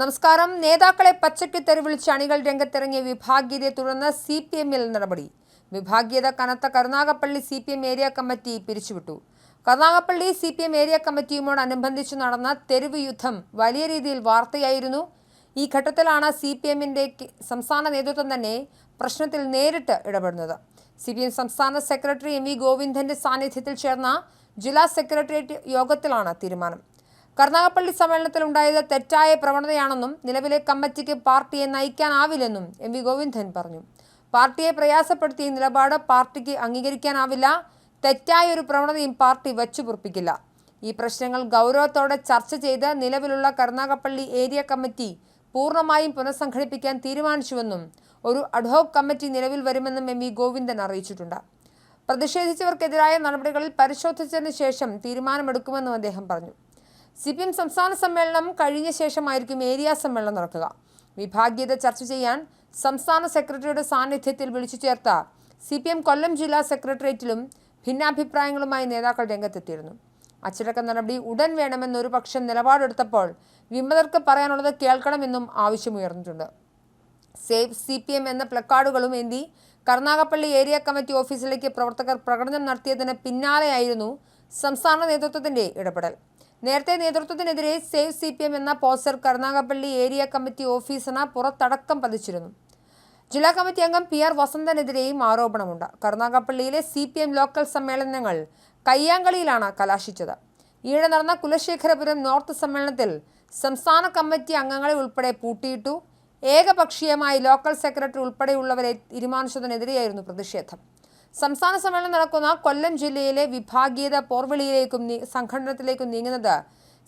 നമസ്കാരം. നേതാക്കളെ പച്ചയ്ക്ക് തെരുവിളിച്ച് അണികൾ രംഗത്തിറങ്ങിയ വിഭാഗീയതയെ തുടർന്ന് സി പി എമ്മിൽ നടപടി. വിഭാഗീയത കനത്ത Karunagappally C P M area committee പിരിച്ചുവിട്ടു. Karunagappally C P M area കമ്മിറ്റിയുമോടനുബന്ധിച്ച് നടന്ന തെരുവ് യുദ്ധം വലിയ രീതിയിൽ വാർത്തയായിരുന്നു. ഈ ഘട്ടത്തിലാണ് സി പി എമ്മിന്റെ സംസ്ഥാന നേതൃത്വം തന്നെ പ്രശ്നത്തിൽ നേരിട്ട് ഇടപെടുന്നത്. സി പി എം സംസ്ഥാന സെക്രട്ടറി എം വി ഗോവിന്ദന്റെ സാന്നിധ്യത്തിൽ ചേർന്ന ജില്ലാ സെക്രട്ടേറിയറ്റ് യോഗത്തിലാണ് തീരുമാനം. കരുനാഗപ്പള്ളി സമ്മേളനത്തിൽ ഉണ്ടായത് തെറ്റായ പ്രവണതയാണെന്നും നിലവിലെ കമ്മിറ്റിക്ക് പാർട്ടിയെ നയിക്കാനാവില്ലെന്നും എം വി ഗോവിന്ദൻ പറഞ്ഞു. പാർട്ടിയെ പ്രയാസപ്പെടുത്തിയ നിലപാട് പാർട്ടിക്ക് അംഗീകരിക്കാനാവില്ല. തെറ്റായ ഒരു പ്രവണതയും പാർട്ടി വച്ചുപുറപ്പിക്കില്ല. ഈ പ്രശ്നങ്ങൾ ഗൗരവത്തോടെ ചർച്ച ചെയ്ത് നിലവിലുള്ള കർണാകപ്പള്ളി ഏരിയ കമ്മിറ്റി പൂർണമായും പുനഃസംഘടിപ്പിക്കാൻ തീരുമാനിച്ചുവെന്നും ഒരു അഡ്ഹോക് കമ്മിറ്റി നിലവിൽ വരുമെന്നും എം വി ഗോവിന്ദൻ അറിയിച്ചിട്ടുണ്ട്. പ്രതിഷേധിച്ചവർക്കെതിരായ നടപടികളിൽ പരിശോധിച്ചതിന് ശേഷം തീരുമാനമെടുക്കുമെന്നും അദ്ദേഹം പറഞ്ഞു. സി പി എം സംസ്ഥാന സമ്മേളനം കഴിഞ്ഞ ശേഷമായിരിക്കും ഏരിയ സമ്മേളനം നടക്കുക. വിഭാഗീയത ചർച്ച ചെയ്യാൻ സംസ്ഥാന സെക്രട്ടറിയുടെ സാന്നിധ്യത്തിൽ വിളിച്ചു ചേർത്ത സി പി എം കൊല്ലം ജില്ലാ സെക്രട്ടേറിയറ്റിലും ഭിന്നാഭിപ്രായങ്ങളുമായി നേതാക്കൾ രംഗത്തെത്തിയിരുന്നു. അച്ചടക്ക നടപടി ഉടൻ വേണമെന്നൊരു പക്ഷം നിലപാടെടുത്തപ്പോൾ വിമതർക്ക് പറയാനുള്ളത് കേൾക്കണമെന്നും ആവശ്യമുയർന്നിട്ടുണ്ട്. സേവ് സി പി എം എന്ന പ്ലക്കാർഡുകളും എന്തി കർണാകപ്പള്ളി ഏരിയ കമ്മിറ്റി ഓഫീസിലേക്ക് പ്രവർത്തകർ പ്രകടനം നടത്തിയതിന് പിന്നാലെയായിരുന്നു സംസ്ഥാന നേതൃത്വത്തിന്റെ ഇടപെടൽ. നേരത്തെ നേതൃത്വത്തിനെതിരെ സേവ് സി പി എം എന്ന പോസ്റ്റർ കരുനാഗപ്പള്ളി ഏരിയ കമ്മിറ്റി ഓഫീസിന് പുറത്തടക്കം പതിച്ചിരുന്നു. ജില്ലാ കമ്മിറ്റി അംഗം പി ആർ വസന്തനെതിരെയും ആരോപണമുണ്ട്. കരുനാഗപ്പള്ളിയിലെ സി പി എം ലോക്കൽ സമ്മേളനങ്ങൾ കയ്യാങ്കളിയിലാണ് കലാശിച്ചത്. ഈയിടെ നടന്ന കുലശേഖരപുരം നോർത്ത് സമ്മേളനത്തിൽ സംസ്ഥാന കമ്മിറ്റി അംഗങ്ങളെ ഉൾപ്പെടെ പൂട്ടിയിട്ടു ഏകപക്ഷീയമായി ലോക്കൽ സെക്രട്ടറി ഉൾപ്പെടെയുള്ളവരെ തീരുമാനിച്ചതിനെതിരെയായിരുന്നു പ്രതിഷേധം. സംസ്ഥാന സമ്മേളനം നടക്കുന്ന കൊല്ലം ജില്ലയിലെ വിഭാഗീയത പോർവിളിയിലേക്കും സംഘടനത്തിലേക്കും നീങ്ങുന്നത്.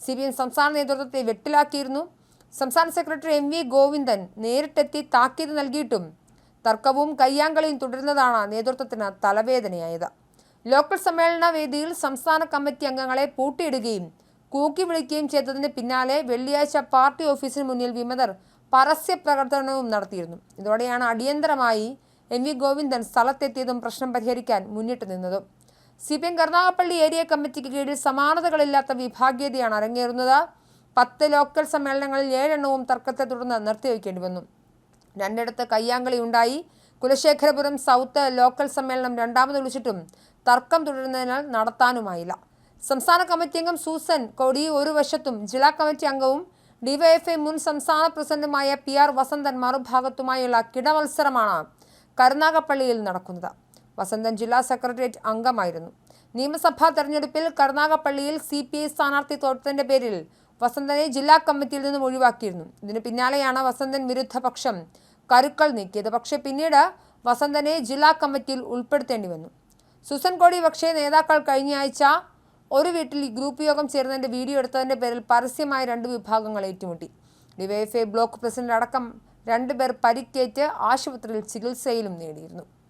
സി പി എം സംസ്ഥാന നേതൃത്വത്തെ വെട്ടിലാക്കിയിരുന്നു. സംസ്ഥാന സെക്രട്ടറി എം വി ഗോവിന്ദൻ നേരിട്ടെത്തി താക്കീത് നൽകിയിട്ടും തർക്കവും കയ്യാങ്കളിയും തുടരുന്നതാണ് നേതൃത്വത്തിന് തലവേദനയായത്. ലോക്കൽ സമ്മേളന വേദിയിൽ സംസ്ഥാന കമ്മിറ്റി അംഗങ്ങളെ പൂട്ടിയിടുകയും കൂക്കി വിളിക്കുകയും ചെയ്തതിന് പിന്നാലെ വെള്ളിയാഴ്ച പാർട്ടി ഓഫീസിന് മുന്നിൽ വിമതർ പരസ്യ പ്രകടനവും നടത്തിയിരുന്നു. ഇതോടെയാണ് അടിയന്തരമായി എം വി ഗോവിന്ദൻ സ്ഥലത്തെത്തിയതും പ്രശ്നം പരിഹരിക്കാൻ മുന്നിട്ട് നിന്നതും. C P M Karunagappally area കമ്മിറ്റിക്ക് കീഴിൽ സമാനതകളില്ലാത്ത വിഭാഗീയതയാണ് അരങ്ങേറുന്നത്. പത്ത് ലോക്കൽ സമ്മേളനങ്ങളിൽ ഏഴെണ്ണവും തർക്കത്തെ തുടർന്ന് നിർത്തിവെക്കേണ്ടി വന്നു. രണ്ടിടത്ത് കയ്യാങ്കളി ഉണ്ടായി. കുലശേഖരപുരം സൗത്ത് ലോക്കൽ സമ്മേളനം രണ്ടാമത് വിളിച്ചിട്ടും തർക്കം തുടരുന്നതിനാൽ നടത്താനുമായില്ല. സംസ്ഥാന കമ്മിറ്റി അംഗം സൂസൻ കൊടി ഒരു വശത്തും ജില്ലാ കമ്മിറ്റി അംഗവും ഡിവൈഎഫ്ഐ മുൻ സംസ്ഥാന പ്രസിഡന്റുമായ പി ആർ വസന്തൻ മറുഭാഗത്തുമായുള്ള കിടമത്സരമാണ് കരുനാഗപ്പള്ളിയിൽ നടക്കുന്നത്. വസന്തൻ ജില്ലാ സെക്രട്ടേറിയറ്റ് അംഗമായിരുന്നു. നിയമസഭാ തെരഞ്ഞെടുപ്പിൽ കരുനാഗപ്പള്ളിയിൽ സി പി ഐ സ്ഥാനാർത്ഥി തോറ്റതിന്റെ പേരിൽ വസന്തനെ ജില്ലാ കമ്മിറ്റിയിൽ നിന്നും ഒഴിവാക്കിയിരുന്നു. ഇതിന് പിന്നാലെയാണ് വസന്തൻ വിരുദ്ധ പക്ഷം കരുക്കൾ നീക്കിയത്. പക്ഷേ പിന്നീട് വസന്തനെ ജില്ലാ കമ്മിറ്റിയിൽ ഉൾപ്പെടുത്തേണ്ടി വന്നു. സുസൻ കോടി പക്ഷേ നേതാക്കൾ കഴിഞ്ഞ ആഴ്ച ഒരു വീട്ടിൽ ഗ്രൂപ്പ് യോഗം ചേർന്നതിന്റെ വീഡിയോ എടുത്തതിന്റെ പേരിൽ പരസ്യമായ രണ്ട് വിഭാഗങ്ങൾ ഏറ്റുമുട്ടി. ഡിവൈഎഫ്ഐ ബ്ലോക്ക് പ്രസിഡന്റ് അടക്കം രണ്ടുപേർ പരിക്കേറ്റ് ആശുപത്രിയിൽ ചികിത്സയിലും നേടിയിരുന്നു